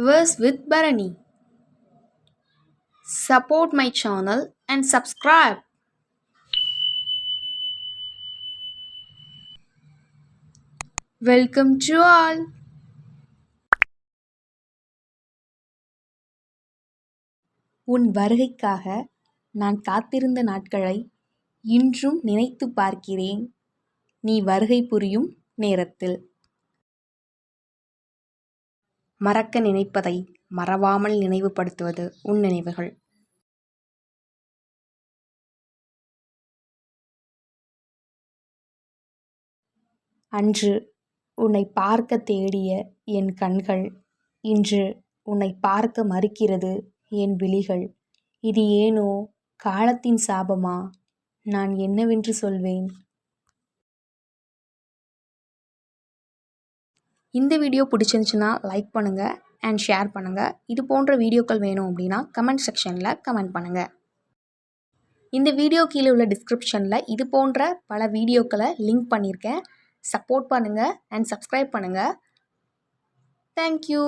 Verse with Bharani. Support my channel and subscribe. Welcome to all. உன் வருகைக்காக நான் காத்திருந்த நாட்களை இன்றும் நினைத்துப் பார்க்கிறேன் நீ வருகை புரியும் நேரத்தில் மறக்க நினைப்பதை மறவாமல் நினைவுபடுத்துவது உன் நினைவுகள். அன்று உன்னை பார்க்க தேடிய என் கண்கள் இன்று உன்னை பார்க்க மறுக்கிறது என் விழிகள். இது ஏனோ? காலத்தின் சாபமா? நான் என்னவென்று சொல்வேன்? இந்த வீடியோ பிடிச்சிருந்துச்சுன்னா லைக் பண்ணுங்கள் அண்ட் ஷேர் பண்ணுங்கள் இது போன்ற வீடியோக்கள் வேணும் அப்படின்னா கமெண்ட் செக்ஷனில் கமெண்ட் பண்ணுங்கள் இந்த வீடியோ கீழே உள்ள டிஸ்கிரிப்ஷனில் இது போன்ற பல வீடியோக்களை லிங்க் பண்ணியிருக்கேன். சப்போர்ட் பண்ணுங்கள் அண்ட் சப்ஸ்கிரைப் பண்ணுங்கள் தேங்க்யூ